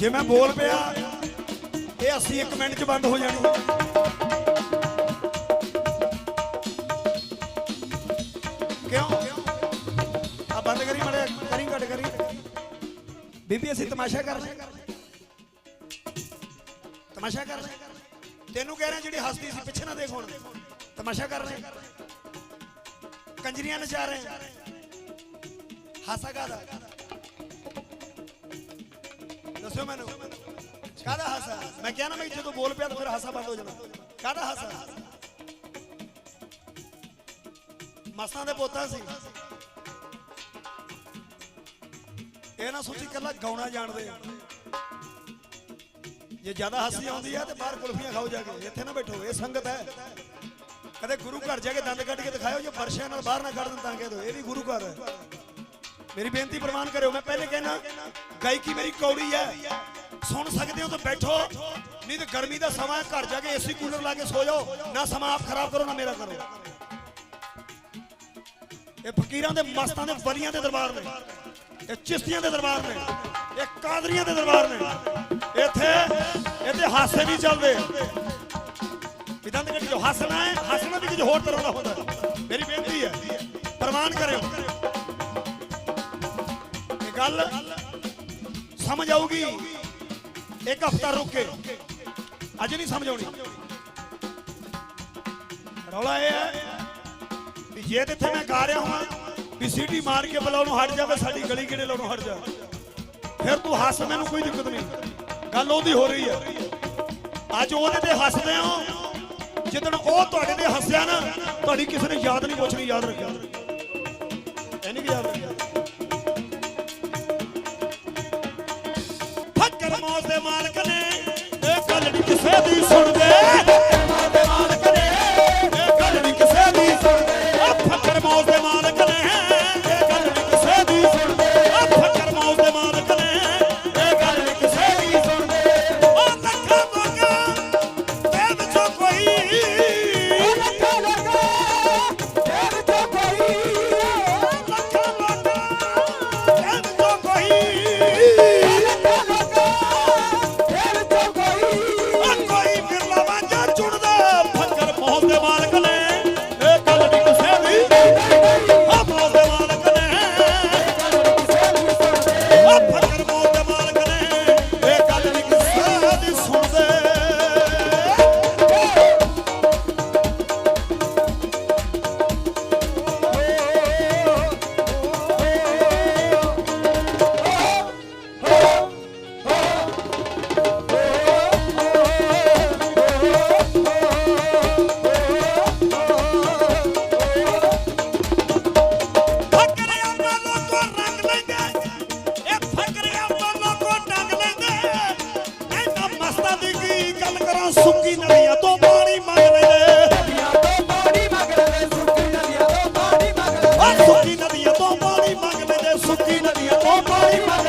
ਜੇ ਮੈਂ ਬੋਲ ਪਿਆ, ਇਹ 80 ਮਿੰਟ 'ਚ ਬੰਦ ਹੋ ਜਾਣੀ। ਕਿਉਂ? ਆ ਬੰਦ ਕਰੀ ਮੜੇ ਕਰੀ ਘਟ ਕਰੀ। ਬੀਬੀ, ਅਸੀਂ ਤਮਾਸ਼ਾ ਕਰ ਰਹੇ ਤਮਾਸ਼ਾ ਕਰ ਰਹੇ ਤੈਨੂੰ ਕਹਿ ਰਹੇ ਜਿਹੜੀ ਹੱਸਦੀ ਸੀ, ਪਿੱਛੇ ਨਾ ਦੇਖ ਹੁਣ। ਤਮਾਸ਼ਾ ਕਰ ਰਹੇ ਕੰਜਰੀਆਂ ਨਚਾ ਰਹੇ ਹਾਸਾ ਕਾਦਾ ਦੱਸਿਓ ਮੈਨੂੰ। ਕਾਹਦਾ ਹਾਸਾ? ਮੈਂ ਕਿਹਾ ਨਾ ਮੈਂ ਜਦੋਂ ਬੋਲ ਪਿਆ ਤਾਂ ਫਿਰ ਹਾਸਾ ਬੰਦ ਹੋ ਜਾਣਾ। ਕਾਹਦਾ ਹਾਸਾ? ਮਸਾਂ ਦੇ ਪੋਤਾ ਸੀ। ਇਹ ਨਾ ਸੋਚੀ ਕੱਲਾ ਗਾਉਣਾ ਜਾਣਦੇ ਜੇ ਜ਼ਿਆਦਾ ਹਾਸੀ ਆਉਂਦੀ ਹੈ ਤੇ ਬਾਹਰ ਕੁਲਫੀਆਂ ਖਾਓ ਜਾ ਕੇ, ਇੱਥੇ ਨਾ ਬੈਠੋ, ਇਹ ਸੰਗਤ ਹੈ। ਕਦੇ ਗੁਰੂ ਘਰ ਜਾ ਕੇ ਦੰਦ ਕੱਢ ਕੇ ਦਿਖਾਇਓ, ਜੇ ਫਰਸ਼ਿਆਂ ਨਾਲ ਬਾਹਰ ਨਾ ਕੱਢ ਦਿੰਦਾ ਕਹਿ ਦਿਓ, ਇਹ ਵੀ ਗੁਰੂ ਘਰ ਹੈ। ਮੇਰੀ ਬੇਨਤੀ ਪ੍ਰਵਾਨ ਕਰਿਓ, ਮੈਂ ਪਹਿਲੇ ਕਹਿਣਾ ਗਾਇਕੀ ਮੇਰੀ ਕੌੜੀ ਹੈ। ਸੁਣ ਸਕਦੇ ਹੋ ਤਾਂ ਬੈਠੋ। ਨਹੀਂ ਤੇ ਗਰਮੀ ਦਾ ਸਮਾਂ ਹੈ, ਘਰ ਜਾ ਕੇ ਏਸੀ ਕੂਲਰ ਲਾ ਕੇ ਸੋ ਜਾਓ। ਨਾ ਸਮਾਂ ਆਪ ਖਰਾਬ ਕਰੋ, ਨਾ ਮੇਰਾ ਕਰੋ। ਇਹ ਫਕੀਰਾਂ ਦੇ ਮਸਤਾਂ ਦੇ ਵਲੀਆਂ ਦੇ ਦਰਬਾਰ ਨੇ। ਇਹ ਚਿਸ਼ਤੀਆਂ ਦੇ ਦਰਬਾਰ ਨੇ। ਇਹ ਕਾਦਰੀਆਂ ਦੇ ਦਰਬਾਰ ਨੇ। ਇੱਥੇ ਇੱਥੇ ਹਾਸੇ ਵੀ ਚੱਲਦੇ। ਵਿਦਾਂ ਦੇ ਜੋ ਹੱਸਣਾ ਹੈ, ਹੱਸਣਾ ਵੀ ਕੁਝ ਹੋਰ ਤਰ੍ਹਾਂ ਦਾ ਹੁੰਦਾ ਹੈ। ਮੇਰੀ ਬੇਨਤੀ ਹੈ, ਪ੍ਰਮਾਣ ਕਰਿਓ। ਇਹ ਗੱਲ ਸਮਝ ਆਊਗੀ? ਇੱਕ ਹਫਤਾ ਰੁਕ। ਕੇ ਅੱਜ ਨਹੀਂ ਸਮਝ ਆਉਣੀ। ਰੌਲਾ ਇਹ ਹੈ ਵੀ ਜੇ ਤੇ ਇੱਥੇ ਮੈਂ ਗਾ ਰਿਹਾ ਹਾਂ, ਵੀ ਸੀਟੀ ਮਾਰ ਕੇ ਬੁਲਾਉ ਉਹਨੂੰ ਹਟ ਜਾਵੇ ਸਾਡੀ ਗਲੀ ਕਿਹੜੇ ਲਾਉਣੋਂ ਹਟ ਜਾ। ਫਿਰ ਤੂੰ ਹੱਸ, ਮੈਨੂੰ ਕੋਈ ਦਿੱਕਤ ਨਹੀਂ। ਗੱਲ ਉਹਦੀ ਹੋ ਰਹੀ ਹੈ। ਅੱਜ ਉਹਦੇ ਤੇ ਹੱਸਦੇ ਹੋ। ਜਿੱਦਣ ਉਹ ਤੁਹਾਡੇ ਤੇ ਹੱਸਿਆ ਨਾ, ਤੁਹਾਡੀ ਕਿਸੇ ਨੇ ਯਾਦ ਨਹੀਂ ਪੁੱਛਣੀ, ਯਾਦ ਰੱਖਿਆ ਫੱਕਰ ਦੇ ਮਾਲਕ ਨੇ ਇਹ ਗੱਲ ਨਹੀਂ ਕਿਸੇ ਦੀ ਸੁਣਦੇ Oh, my, God.